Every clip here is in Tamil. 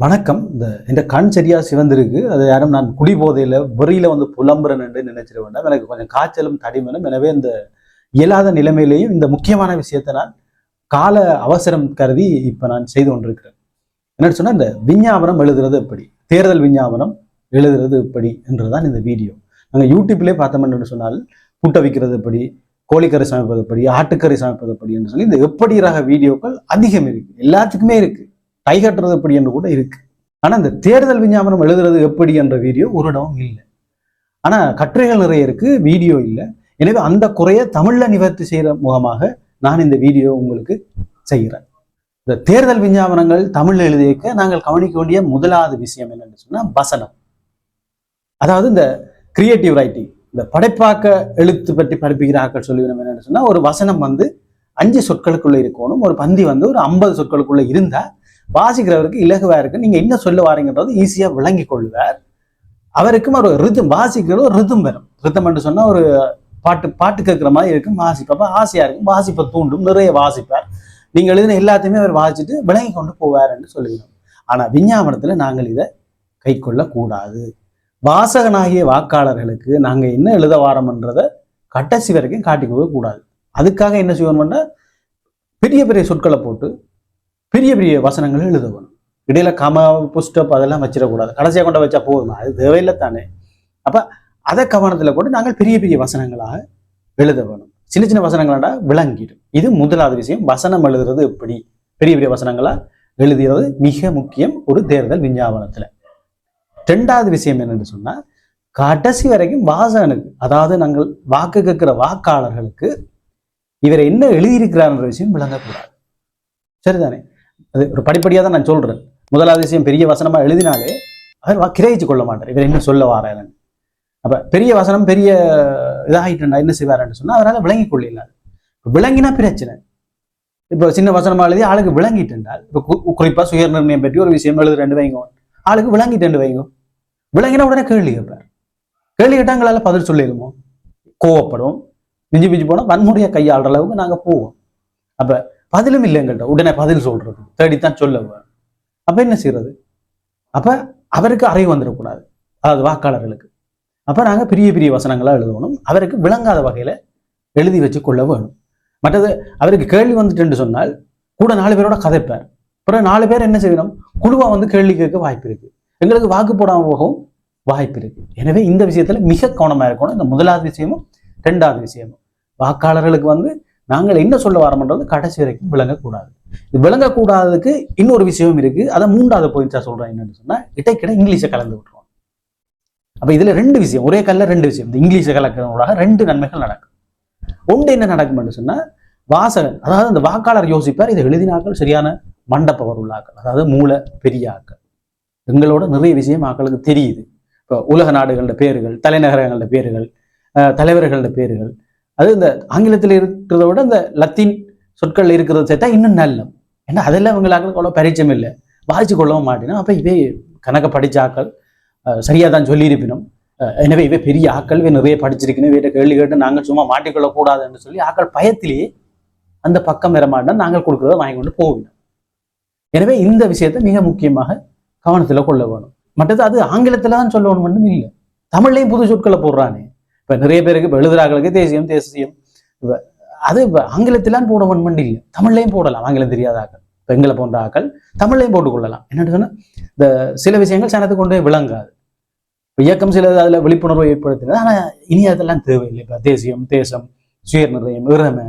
வணக்கம். இந்த இந்த கண் சரியா சிவந்திருக்கு. அது யாரும் நான் குடி போதையில் வெறியில் வந்து புலம்புறேன் என்று நினைச்சிட வேண்டாம். எனக்கு கொஞ்சம் காய்ச்சலும் தடிமனும். எனவே இந்த இயலாத நிலைமையிலையும் இந்த முக்கியமான விஷயத்தை நான் கால அவசரம் கருதி இப்போ நான் செய்து கொண்டிருக்கிறேன். என்னன்னு சொன்னால் இந்த விஞ்ஞாபனம் எழுதுறது எப்படி? தேர்தல் விஞ்ஞாபனம் எழுதுறது எப்படி என்றுதான் இந்த வீடியோ. நாங்கள் யூடியூப்லேயே பார்த்தோம்னு சொன்னால் புட்டை வைக்கிறது எப்படி? கோழிக்கறி சமைப்பது எப்படி? ஆட்டுக்கறி சமைப்பது எப்படி? என்று சொல்லி இந்த எப்படி ரக வீடியோக்கள் அதிகம் இருக்குது எல்லாத்துக்குமே இருக்குது கைகட்டுறது எப்படி என்று கூட இருக்கு. ஆனா இந்த தேர்தல் விஞ்ஞாபனம் எழுதுறது எப்படி என்ற வீடியோ ஒரு இடமும் இல்லை. ஆனால் கட்டுரைகள் நிறைய இருக்கு வீடியோ இல்லை. எனவே அந்த குறைய தமிழ்ல நிவர்த்தி செய்யற முகமாக நான் இந்த வீடியோ உங்களுக்கு செய்கிறேன். இந்த தேர்தல் விஞ்ஞாபனங்கள் தமிழ் எழுதியிருக்க நாங்கள் கவனிக்க வேண்டிய முதலாவது விஷயம் என்னன்னு சொன்னா வசனம். அதாவது இந்த கிரியேட்டிவ் ரைட்டிங் இந்த படைப்பாக்க எழுத்து பற்றி படிப்புகிற ஆக்கள் சொல்லி என்னன்னு சொன்னா ஒரு வசனம் வந்து அஞ்சு சொற்களுக்குள்ள இருக்கணும். ஒரு பந்தி வந்து ஒரு ஐம்பது சொற்களுக்குள்ள இருந்தா வாசிக்கிறவருக்கு இலகுவா இருக்கு. நீங்க என்ன சொல்ல வாரீங்கன்றது ஈஸியா விளங்கி கொள்வார் அவருக்கும் ஒரு ரிதம் வாசிக்கிறது ஒரு ரிதம் வரும். ரிதம் என்று சொன்னா ஒரு பாட்டு பாட்டு கேட்குற மாதிரி இருக்கும். வாசிப்பப்ப ஆசையா இருக்கும். வாசிப்பை தூண்டும். நிறைய வாசிப்பார். நீங்க எழுதின எல்லாத்தையுமே அவர் வாசிச்சுட்டு விளங்கி கொண்டு போவார் என்று சொல்லுகிறோம் ஆனா விஞ்ஞாபனத்துல நாங்கள் இதை கை கொள்ளக்கூடாது வாசகனாகிய வாக்காளர்களுக்கு நாங்க என்ன எழுத வாரோம்ன்றத கடைசி வரைக்கும் காட்டிக்கவே கூடாது அதுக்காக என்ன செய்யணும்னா பெரிய பெரிய சொற்களை போட்டு பெரிய பெரிய வசனங்கள் எழுத வேணும். இடையில கம புஸ்டப் அதெல்லாம் வச்சிடக்கூடாது. கடைசியாக கொண்டு வச்சா போதுமா? அது தேவையில்லை தானே. அப்ப அதை கவனத்துல கொண்டு நாங்கள் பெரிய பெரிய வசனங்களாக எழுத வேணும். சின்ன சின்ன வசனங்களாண்டா விளங்கிடும். இது முதலாவது விஷயம். வசனம் எழுதுறது எப்படி? பெரிய பெரிய வசனங்களா? எழுதுகிறது மிக முக்கியம் ஒரு தேர்தல் விஞ்ஞாபனத்துல. ரெண்டாவது விஷயம் என்னன்னு சொன்னா கடைசி வரைக்கும் வாசகனுக்கு அதாவது நாங்கள் வாக்கு கேட்கிற வாக்காளர்களுக்கு இவர் என்ன எழுதியிருக்கிறார்ன்ற விஷயம் விளங்கக்கூடாது. சரிதானே? அது ஒரு படிப்படியாக தான் நான் சொல்றேன். முதலாவது விஷயம் பெரிய வசனமா எழுதினாலே அவர் வா- கிரகிச்சு கொள்ள மாட்டார். இவர் என்ன சொல்ல வாராருன்னு அப்ப பெரிய வசனம் பெரிய இதாகிட்டுண்டா என்ன செய்வாருன்னு சொன்னா அவரால் விளங்கி கொள்ளில்லாது விளங்கினா பிரச்சனை. இப்போ சின்ன வசனமாக எழுதி ஆளுக்கு விளங்கிட்டுண்டால் இப்போ குறிப்பாக குறிப்பா சுய நிர்ணயம் பற்றி ஒரு விஷயம் எழுது ரெண்டு வைங்க. ஆளுக்கு விளங்கிட்டு வைங்க. விளங்கினா உடனே கேள்வி கேட்பார். கேள்வி கேட்டாங்களால பதில் சொல்லிடுமோ கோவப்படும். மிஞ்சி மிஞ்சி போனால் வன்முறையை கையாளுற அளவுக்கு நாங்க போவோம். அப்ப பதிலும் இல்லை எங்கள்கிட்ட உடனே பதில் சொல்றது. தேடித்தான் சொல்ல வேணும். அப்ப என்ன செய்யறது அப்ப அவருக்கு அறிவு வந்துடக்கூடாது அதாவது வாக்காளர்களுக்கு. அப்ப நாங்க பெரிய பெரிய வசனங்களா எழுதணும். அவருக்கு விளங்காத வகையில எழுதி வச்சு கொள்ள வேணும். மற்றது அவருக்கு கேள்வி வந்துட்டுன்னு சொன்னால் கூட நாலு பேரோட கதைப்பார். அப்புறம் நாலு பேர் என்ன செய்யணும்? குழுவா வந்து கேள்வி கேட்க வாய்ப்பு இருக்கு. எங்களுக்கு வாக்கு போடாம போகவும் வாய்ப்பு இருக்கு. எனவே இந்த விஷயத்துல மிக கவனமா இருக்கணும். இந்த முதலாவது விஷயமும் ரெண்டாவது விஷயமும். வாக்காளர்களுக்கு வந்து நாங்கள் என்ன சொல்ல வரோம்ன்றது கடைசி வரைக்கும் விளங்கக்கூடாது. இது விளங்கக்கூடாததுக்கு இன்னொரு விஷயமும் இருக்கு. அதை மூன்றாவது பாயிண்ட்ஸா சொல்றேன் என்னன்னு சொன்னா இடைக்கிட இங்கிலீஷை கலந்து விட்டுருவோம் அப்ப இதுல ரெண்டு விஷயம் ஒரே கல்ல ரெண்டு விஷயம். இந்த இங்கிலீஷை கலக்கிறவங்களாக ரெண்டு நன்மைகள் நடக்கும். ஒன்று என்ன நடக்கும்னு சொன்னா வாசகன் அதாவது அந்த வாக்காளர் யோசிப்பார் இதை எழுதினாக்கள் சரியான மண்டப்பவர் உள்ளாக்கள் அதாவது மூளை பெரிய ஆக்கள் எங்களோட நிறைய விஷயம் மக்களுக்கு தெரியுது. இப்போ உலக நாடுகளோட பேர்கள் தலைநகரங்களோட பேர்கள் தலைவர்களோட பேர்கள் அது இந்த ஆங்கிலத்தில் இருக்கிறத விட இந்த லத்தீன் சொற்கள் இருக்கிறத சேர்த்தா இன்னும் நல்லம் ஏன்னா அதெல்லாம் இவங்களுக்கு அவ்வளோ பரிச்சயம் இல்லை. வாசிச்சு கொள்ளவும் மாட்டேனா. அப்போ இவை கணக்க படிச்ச ஆக்கள் அஹ் தான் சொல்லியிருப்பினும். அஹ் எனவே இவை பெரிய ஆக்கள் இவை நிறைய படிச்சிருக்கணும். இவற்றை கேள்வி கேட்டு நாங்கள் சும்மா மாட்டிக்கொள்ளக்கூடாதுன்னு சொல்லி ஆக்கள் பயத்திலேயே அந்த பக்கம் வர நாங்கள் கொடுக்குறத வாங்கி கொண்டு போகணும். எனவே இந்த விஷயத்தை மிக முக்கியமாக கவனத்துல கொள்ள வேணும். மற்றது அது ஆங்கிலத்தில் தான் சொல்லணும் மட்டும் இல்லை. தமிழ்லையும் புது சொற்களை போடுறானே. இப்ப நிறைய பேருக்கு இப்ப எழுதுறாங்களுக்கு தேசியம் தேசியம். அது இப்ப ஆங்கிலத்திலாம் போட வேணும் இல்லை. தமிழ்லையும் போடலாம். ஆங்கிலம் தெரியாத ஆக்கள். இப்ப எங்களை போன்ற ஆக்கள் தமிழ்லையும் போட்டுக்கொள்ளலாம் என்னன்னு சொன்னா இந்த சில விஷயங்கள் சனத்துக்கு கொண்டு போய் விளங்காது. இயக்கம் சில அதுல விழிப்புணர்வை ஏற்படுத்தினது ஆனா இனி அதெல்லாம் தேவையில்லை. இப்ப தேசியம் தேசம் சுயநிர்ணயம் இறமை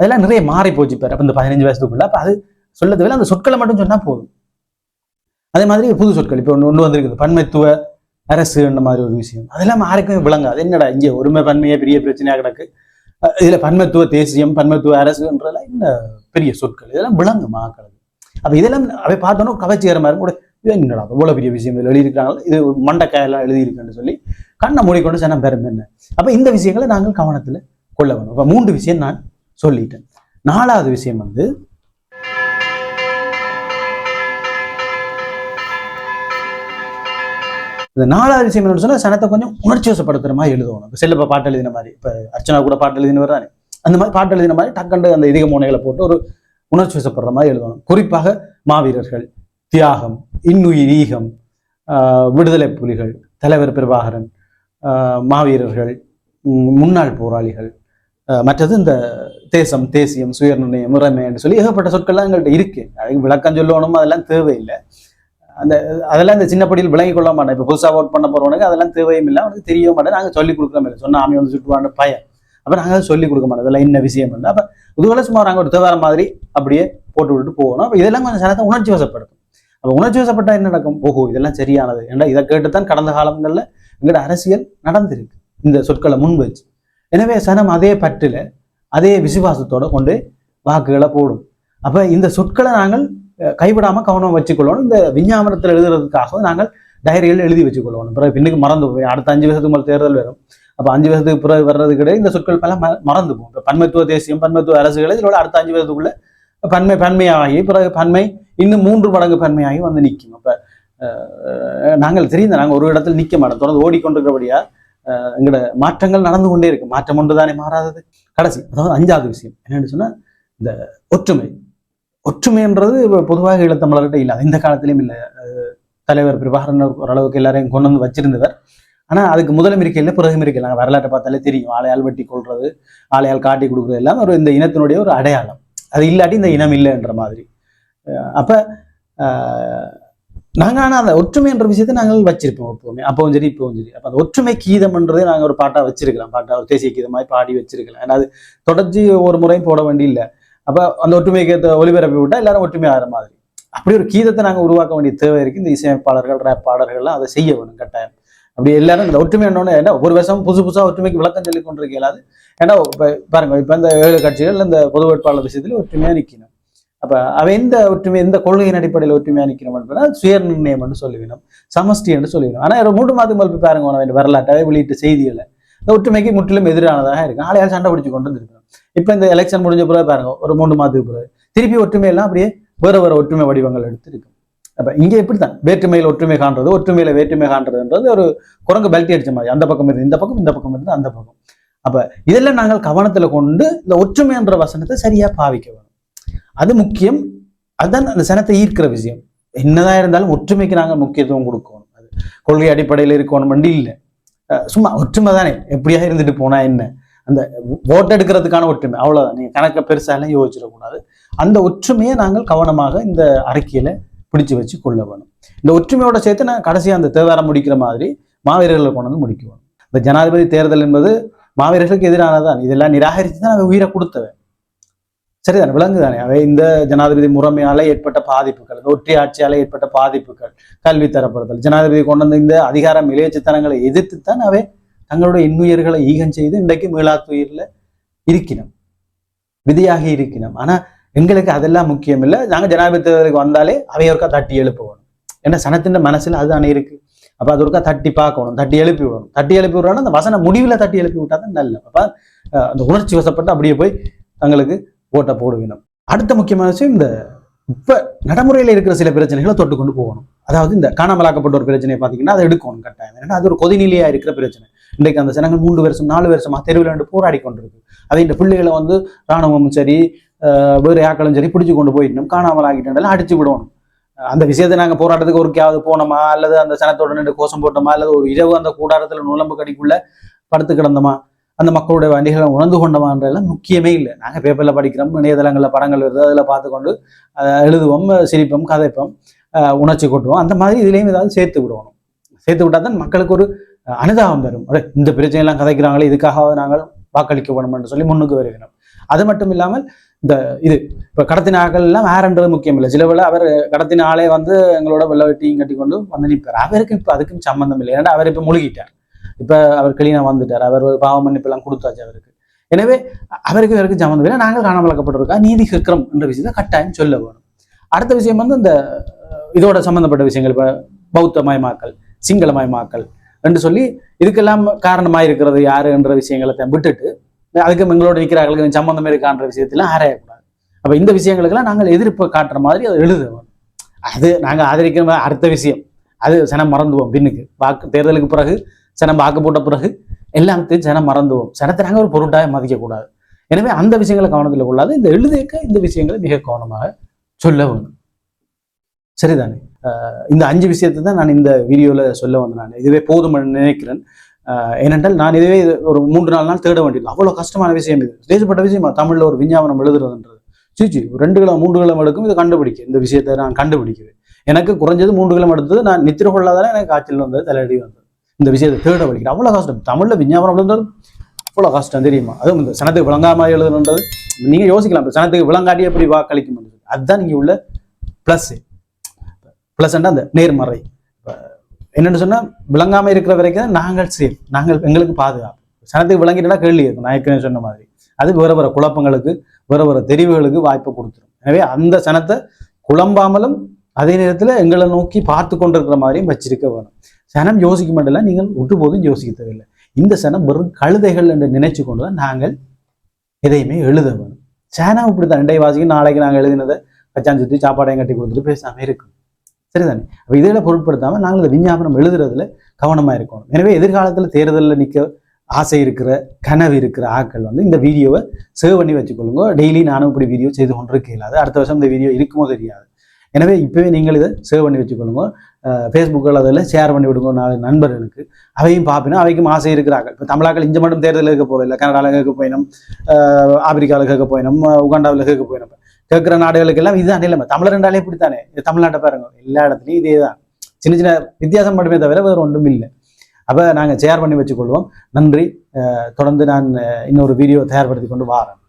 அதெல்லாம் நிறைய மாறி போச்சு இப்ப. அப்ப இந்த பதினஞ்சு வயசுக்குள்ள அப்ப அது சொல்ல தேவையில்ல அந்த சொற்களை மட்டும் சொன்னா போதும். அதே மாதிரி புது சொற்கள். இப்போ ஒன்று ஒன்று வந்திருக்குது. பன்மைத்துவ அரசு இந்த மாதிரி ஒரு விஷயம். அதெல்லாம் யாருக்கும் விளங்காது. என்னடா இங்கே ஒருமை பன்மையே பெரிய பிரச்சனையா கிடக்கு? இதில் இதுல பன்மத்துவ தேசியம் பன்மத்துவ அரசுன்றதெல்லாம் இந்த பெரிய சொற்கள். இதெல்லாம் விளங்கு மக்களுக்கு. அப்போ இதெல்லாம் அவை பார்த்தோன்னா கவர்ச்சிகரமாக இருக்கும். கூட இது என்னடா இவ்வளவு பெரிய விஷயம் இதில் எழுதியிருக்காங்களா இது மண்டக்காயெல்லாம் எழுதியிருக்குன்னு சொல்லி கண்ணை மூடிக்கொண்டு சனம் பெரும் என்ன? அப்போ இந்த விஷயங்களை நாங்கள் கவனத்துல கொள்ள வேணும் இப்போ மூன்று விஷயம் நான் சொல்லிட்டேன். நாலாவது விஷயம் வந்து இந்த நாலாவது விஷயம் என்னன்னு சொன்னா சனத்தை கொஞ்சம் உணர்ச்சி வசப்படுத்துற மாதிரி எழுதணும். இப்போ செல்லப்ப பாட்டு எழுதின மாதிரி இப்போ அர்ச்சனா கூட பாட்டு எழுதினவர் தானே? அந்த மாதிரி பாட்டு எழுதின மாதிரி டக்கண்டு அந்த இதிக மோனைகளை போட்டு ஒரு உணர்ச்சி வசப்படுற மாதிரி எழுதணும். குறிப்பாக மாவீரர்கள் தியாகம் இன்னுயிர் ஈகம் ஆஹ் விடுதலை புலிகள் தலைவர் பிரபாகரன் ஆஹ் மாவீரர்கள் உம் முன்னாள் போராளிகள் ஆஹ் மற்றது இந்த தேசம் தேசியம் சுயநிர்ணயம் முறைமை சொல்லி ஏகப்பட்ட சொற்கள்லாம் எங்கள்கிட்ட இருக்கு. அதுக்கு விளக்கம் சொல்லணும் அதெல்லாம் தேவையில்லை. அந்த அதெல்லாம் இந்த சின்ன படியில் விளங்கி கொள்ள மாட்டேன். இப்போ புதுசாக ஒர்க் பண்ண போறவனுக்கு அதெல்லாம் தேவையும் இல்லை. அவனுக்கு தெரிய மாட்டேன். நாங்கள் சொல்லிக் கொடுக்குறோம். இல்லை சொன்னால் ஆமி வந்து சுட்டுவான்னு பயம். அப்போ நாங்கள் அதை சொல்லிக் கொடுக்க மாட்டோம். இதெல்லாம் என்ன விஷயம் இல்லை. அப்போ இதுவரை சும்மா நாங்கள் ஒரு தேவார மாதிரி அப்படியே போட்டு விட்டுட்டு போகணும். அப்போ இதெல்லாம் கொஞ்சம் சனத்தை உணர்ச்சி வசப்படுத்தும். அப்போ உணர்ச்சி வசப்பட்டால் என்ன நடக்கும்? ஓஹோ இதெல்லாம் சரியானது. ஏன்னா இதை கேட்டுத்தான் கடந்த காலங்களில் எங்களோட அரசியல் நடந்திருக்கு. இந்த சொற்களை முன் வச்சு. எனவே சனம் அதே பற்றில் அதே விசுவாசத்தோட கொண்டு வாக்குகளை போடும். அப்போ இந்த சொற்களை நாங்கள் கைவிடாமல் கைவிடாம கவனம் வச்சுக்கொள்ளணும். இந்த விஞ்ஞாபனத்தில் எழுதுறதுக்காக நாங்கள் டைரியில் எழுதி வச்சுக்கொள்ளணும். பிறகு பின்னுக்கு மறந்து போய் அடுத்த அஞ்சு வருஷத்துக்கு மேலே தேர்தல் வரும். அப்போ அஞ்சு வருஷத்துக்கு பிறகு வர்றது கிடையாது இந்த சொற்கள் பல ம- மறந்து போகும். இப்போ பன்மைத்துவ தேசியம் பன்மைத்துவ அரசுகளை இதோட அடுத்த அஞ்சு வருஷத்துக்குள்ள பன்மை பன்மையாகி பிறகு பன்மை இன்னும் மூன்று மடங்கு பன்மையாகி வந்து நிற்கும். அப்போ நாங்கள் தெரிந்த நாங்கள் ஒரு இடத்துல நிற்க மாட்டோம். தொடர்ந்து ஓடிக்கொண்டிருக்கிறபடியா அஹ், எங்களோட மாற்றங்கள் நடந்து கொண்டே இருக்கு மாற்றம் ஒன்று தானே மாறாதது? கடைசி அதாவது அஞ்சாவது விஷயம் என்னென்னு சொன்னா இந்த ஒற்றுமை. ஒற்றுமைன்றது இப்ப பொதுவாக ஈழத்தமிழர்கிட்ட இல்லை. இந்த காலத்திலையும் இல்லை. தலைவர் பிரபாகரன் ஓரளவுக்கு எல்லாரையும் கொண்டு வந்து வச்சிருந்தவர். ஆனால் அதுக்கு முதலும் இருக்கையில் பிறகும் இருக்கலாம் நாங்கள் வரலாற்றை பார்த்தாலே தெரியும். ஆளையால் வெட்டி கொள்றது ஆளையால் காட்டி கொடுக்குறது எல்லாம் ஒரு இந்த இனத்தினுடைய ஒரு அடையாளம். அது இல்லாட்டி இந்த இனம் இல்லைன்ற மாதிரி. அப்போ நாங்கள் ஆனால் அந்த ஒற்றுமை அந்த ஒற்றுமைன்ற விஷயத்தை நாங்கள் வச்சிருப்போம் எப்போவுமே. அப்பவும் சரி இப்போவும் சரி. அப்போ அந்த ஒற்றுமை கீதம்ன்றதை நாங்கள் ஒரு பாட்டாக வச்சிருக்கலாம். பாட்டாக ஒரு தேசிய கீதமாய் பாடி வச்சிருக்கலாம். ஏன்னா அது தொடர்ச்சி ஒரு முறையும் போட வேண்டி இல்லை அப்போ அந்த ஒற்றுமைக்கு ஒளிபரப்பி விட்டால் எல்லாரும் ஒற்றுமை ஆகிற மாதிரி. அப்படி ஒரு கீதத்தை நாங்கள் உருவாக்க வேண்டிய தேவை இருக்குது இந்த இசையமைப்பாளர்கள் ரேப் பாடல்கள்லாம் அதை செய்ய வேணும் கட்டாயம். அப்படி எல்லாரும் இந்த ஒற்றுமை என்னன்னு ஏன்னா ஒரு வருஷம் புதுசு புதுசாக ஒற்றுமைக்கு விளக்கம் சொல்லி கொண்டிருக்க இயலாது ஏன்னா இப்போ பாருங்க இப்போ இந்த ஏழு கட்சிகள் இந்த பொது வேட்பாளர் விஷயத்துல ஒற்றுமையா நிற்கணும் அப்ப அவை எந்த ஒற்றுமை எந்த கொள்கையின் அடிப்படையில் ஒற்றுமையா நிற்கணும் அப்படின்னா சுய நிர்ணயம் என்று சொல்லிவிடும் சமஷ்டி என்று சொல்லிவிடும் ஆனால் ஒரு மூன்று மாதம் போய் பாருங்க அவன் வரலாற்றாவே வெளியிட்ட செய்திகளை. இந்த ஒற்றுமைக்கு முற்றிலும் எதிரானதாக இருக்கு ஆளையால் சண்டை பிடிச்சு கொண்டு வந்துருக்கணும். இப்போ இந்த எலெக்ஷன் முடிஞ்ச பிறகு பாருங்க ஒரு மூணு மாதத்துக்கு பிறகு திருப்பி ஒற்றுமை எல்லாம் அப்படியே வேற வேற ஒற்றுமை வடிவங்கள் எடுத்திருக்கும். அப்போ அப்ப இங்க இப்படித்தான். வேற்றுமையில் ஒற்றுமை காண்றது ஒற்றுமையில வேற்றுமை காண்றதுன்றது ஒரு குரங்கு பெல்ட்டி அடிச்ச மாதிரி. அந்த பக்கம் இருந்து இந்த பக்கம் இந்த பக்கம் இருந்து அந்த பக்கம். அப்ப இதெல்லாம் நாங்கள் கவனத்துல கொண்டு இந்த ஒற்றுமை என்ற வசனத்தை சரியா பாவிக்க வேணும். அது முக்கியம். அதுதான் அந்த சனத்தை ஈர்க்கிற விஷயம். என்னதான் இருந்தாலும் ஒற்றுமைக்கு நாங்கள் முக்கியத்துவம் கொடுக்கணும். அது கொள்கை அடிப்படையில் இருக்கணும் வண்டி இல்லை. சும்மா ஒற்றுமை தானே? எப்படியா இருந்துட்டு போனா என்ன? அந்த ஓட்டு எடுக்கிறதுக்கான ஒற்றுமை. அவ்வளவுதான். நீங்க கணக்க பெருசாலாம் யோசிச்சிடக்கூடாது. அந்த ஒற்றுமையை நாங்கள் கவனமாக இந்த அறிக்கையில பிடிச்சு வச்சு கொள்ள வேணும். இந்த ஒற்றுமையோட சேர்த்து நான் கடைசியாக அந்த தேவாரம் முடிக்கிற மாதிரி மாவீரர்களை கொண்டு வந்து முடிக்க வேணும். இந்த ஜனாதிபதி தேர்தல் என்பது மாவீரர்களுக்கு எதிரானதான் இதெல்லாம் நிராகரித்து தான் அவன் உயிரை கொடுத்தவன். சரிதானே? விலங்குதானே? அவை இந்த ஜனாதிபதி முறைமையால ஏற்பட்ட பாதிப்புகள் ஒற்றி ஆட்சியால ஏற்பட்ட பாதிப்புகள் கல்வி தரப்படுதல் ஜனாதிபதி கொண்டு வந்த இந்த அதிகார மிலேச்சத்தனங்களை எதிர்த்து தான் அவை தங்களுடைய இன்னுயிர்களை ஈகம் செய்து இன்றைக்கு மீளாத்துயிரில் இருக்கணும் விதியாகி இருக்கணும் ஆனா எங்களுக்கு அதெல்லாம் முக்கியம் இல்லை. நாங்க ஜனாதிபதி தேர்தலுக்கு வந்தாலே அவையோருக்கா தட்டி எழுப்பணும் ஏன்னா சனத்தின் மனசுல அதுதானே இருக்கு. அப்போ அது ஒருக்கா தட்டி பார்க்கணும் தட்டி எழுப்பி விடணும். தட்டி எழுப்பி விடுறோன்னா அந்த வசன முடிவுல தட்டி எழுப்பி விட்டா தான் நல்ல அப்போ அஹ், அந்த உணர்ச்சி வசப்பட்டு அப்படியே போய் தங்களுக்கு ஓட்டை போடுவினும். அடுத்த முக்கியமான விஷயம் இந்த இப்போ நடைமுறையில் இருக்கிற சில பிரச்சனைகளை தொட்டு கொண்டு போகணும். அதாவது இந்த காணாமலாக்கப்பட்ட ஒரு பிரச்சனையை பார்த்தீங்கன்னா அதை எடுக்கணும் கட்டாயம். ஏன்னா அது ஒரு கொதிநிலையாக இருக்கிற பிரச்சனை. இன்றைக்கு அந்த ஜனங்கள் மூன்று வருஷம் நாலு வருஷமா தெருவில் வந்து போராடி கொண்டிருக்கு. அதை இந்த பிள்ளைகளை வந்து ராணுவமும் சரி வேறு யாக்களும் சரி பிடிச்சி கொண்டு போயிட்டோம் காணாமல் ஆகிட்டோம் அடிச்சு விடணும். அந்த விஷயத்தை நாங்கள் போராட்டத்துக்கு ஒருக்கையாவது போனோமா? அல்லது அந்த சனத்தோட நின்று கோஷம் போட்டோமா? அல்லது ஒரு இரவு அந்த கூடாரத்தில் நுழம்பு கடிக்குள்ள படுத்து கிடந்தோமா? அந்த மக்களுடைய வண்டிகளை உணர்ந்து கொண்டவான்றதெல்லாம் முக்கியமே இல்லை. நாங்கள் பேப்பரில் படிக்கிறோம் இணையதளங்களில் படங்கள் வருது அதில் பார்த்துக்கொண்டு எழுதுவோம் சிரிப்போம் கதைப்போம் உணர்ச்சி கொட்டுவோம். அந்த மாதிரி இதுலேயும் ஏதாவது சேர்த்து விடணும். சேர்த்து விட்டால் தான் மக்களுக்கு ஒரு அனுதாபம் வரும். அடே, இந்த பிரச்சனையெல்லாம் கதைக்கிறாங்களே இதுக்காக நாங்கள் வாக்களிக்க வேணும்னு சொல்லி முன்னுக்கு வருகிறோம். அது மட்டும் இல்லாமல் இந்த இது இப்போ கடத்தின ஆட்கள் எல்லாம் வேறன்றது முக்கியம் இல்லை. சில வேளை அவர் கடத்தின ஆளே வந்து எங்களோட வெள்ள வெட்டியும் கட்டி கொண்டு வந்து நிற்பார் அவருக்கு இப்போ அதுக்கும் சம்மந்தம் இல்லை. ஏன்னா அவர் இப்போ முழுகிட்டார். இப்போ அவர் கிளீனாக வந்துட்டார். அவர் பாவ மன்னிப்பெல்லாம் கொடுத்தாச்சு அவருக்கு. எனவே அவருக்கு இவருக்கு ஜமந்து இல்லை நாங்கள் காணாமலாக்கப்பட்டிருக்கா நீதி கேட்கிறோம் என்ற விஷயத்தை கட்டாயம் சொல்ல வேணும். அடுத்த விஷயம் வந்து இந்த இதோட சம்பந்தப்பட்ட விஷயங்கள். இப்போ பௌத்த மயமாக்கல் சிங்கள மயமாக்கல் என்று சொல்லி இதுக்கெல்லாம் காரணமாக இருக்கிறது யாரு என்ற விஷயங்களை விட்டுட்டு அதுக்கு எங்களோட நிற்கிறார்களுக்கு சம்பந்தம் இருக்கான்ற விஷயத்தெல்லாம் ஆராயக்கூடாது. அப்போ இந்த விஷயங்களுக்கெல்லாம் நாங்கள் எதிர்ப்பு காட்டுற மாதிரி அதை எழுதுவோம் அது நாங்கள் ஆதரிக்கிற அடுத்த விஷயம். அது சனம் மறந்துவோம் பின்னுக்கு. வாக்கு தேர்தலுக்கு பிறகு சனம் வாக்கு போட்ட பிறகு எல்லாத்தையும் சனம் மறந்துவோம். சனத்தை நாங்கள் ஒரு பொருட்டாக மதிக்கக்கூடாது. எனவே அந்த விஷயங்களை கவனத்தில் கொள்ளாது. இந்த எழுதிக்க இந்த விஷயங்களை மிக கவனமாக சொல்ல வேணும் சரிதானே? இந்த அஞ்சு விஷயத்தை தான் நான் இந்த வீடியோவில் சொல்ல வந்தேன் நான். இதுவே போதும் நினைக்கிறேன். ஏனென்றால் நான் இதுவே ஒரு மூன்று நாலு நாள் தேட வேண்டியது அவ்வளோ கஷ்டமான விஷயம் இது. தேசப்பட்ட விஷயமா தமிழில் ஒரு விஞ்ஞாபனம் எழுதுறதுன்றது. சீச்சி ரெண்டு கிலோ மூன்று கிலோ எடுக்கும். இதை கண்டுபிடிக்க. இந்த விஷயத்தை நான் கண்டுபிடிக்கிறேன் எனக்கு குறைஞ்சது மூன்று கிலோ எடுத்தது. நான் நித்திர கொள்ளாதானே எனக்கு காய்ச்சல் வந்தது தலையடி வந்தது. இந்த விஷயத்தை தேட வலிக்கிறது அவ்வளோ கஷ்டம். தமிழில் விஞ்ஞாபனம் எழுதுறது அவ்வளோ கஷ்டம் தெரியுமா? அதுவும் இந்த சனத்துக்கு விளங்காம எழுதுன்றது நீங்க யோசிக்கலாம் இப்போ சனத்துக்கு விளங்காட்டி எப்படி வாக்களிக்க முடியுது அதுதான் நீங்க உள்ள ப்ளஸ் ப்ளஸ்ன்னா அந்த நேர்மறை. இப்ப என்னன்னு சொன்னா விளங்காம இருக்கிற வரைக்கும் தான் நாங்கள் சேஃப் நாங்கள் எங்களுக்கு பாதுகாப்பு. சனத்துக்கு விளங்கிட்டா கேள்வி இருக்கும் நான் ஏற்கனவே சொன்ன மாதிரி. அது வேற வேற குழப்பங்களுக்கு வேற வேற தெரிவுகளுக்கு வாய்ப்பு கொடுத்துரும். எனவே அந்த சனத்தை குழம்பாமலும் அதே நேரத்தில் எங்களை நோக்கி பார்த்து கொண்டிருக்கிற மாதிரியும் வச்சிருக்க வேணும். சனம் யோசிக்க மாட்டல நீங்கள் ஒட்டுபோதும் யோசிக்க தேவையில்லை. இந்த சனம் வெறும் கழுதைகள் என்று நினைச்சு கொண்டு தான் நாங்கள் எதையுமே எழுத வேணும். சேனா இப்படி தான் ரெண்டை வாசிக்கும் நாளைக்கு நாங்கள் எழுதினதை கச்சான் சுற்றி சாப்பாடையும் கட்டி கொடுத்துட்டு பேசாம இருக்கும் சரிதானே? அப்போ இதில் பொருட்படுத்தாமல் நாங்கள் இந்த விஞ்ஞாபனம் எழுதுறதுல கவனமாக இருக்கணும். எனவே எதிர்காலத்தில் தேர்தலில் நிற்க ஆசை இருக்கிற கனவு இருக்கிற ஆட்கள் வந்து இந்த வீடியோவை சேவ் பண்ணி வச்சுக்கொள்ளுங்க. டெய்லி நானும் இப்படி வீடியோ செய்து கொண்டிருக்க இயலாது அடுத்த வருஷம் இந்த வீடியோ இருக்குமோ தெரியாது. எனவே இப்போவே நீங்கள் இதை சேவ் பண்ணி வச்சுக்கொள்ளுங்க. ஃபேஸ்புக்கில் அதில் ஷேர் பண்ணி விடுங்க நாலு நண்பர்களுக்கு அவையும் பார்ப்பினா அவைக்கும் ஆசை இருக்கிறாங்க இப்போ தமிழாக்கள் இங்கே மட்டும் தேர்தல் இருக்க போகல கனடாவில் கேட்க போயினோம். ஆப்பிரிக்காவில் கேட்க போயினோம். உகாண்டாவில் கேட்க போயினோம். கேட்குற நாடுகளுக்கெல்லாம் இதுதான் நிலைமை. தமிழர் ரெண்டாலே இப்படித்தானே? இது தமிழ்நாட்டை பாருங்க. எல்லா இடத்துலையும் இதே தான் சின்ன சின்ன வித்தியாசம் மட்டுமே தவிர வேறு ஒன்றும் இல்லை. அப்போ நாங்கள் ஷேர் பண்ணி வச்சுக்கொள்வோம். நன்றி. தொடர்ந்து நான் இன்னொரு வீடியோ தயார்படுத்தி கொண்டு வாரேன்.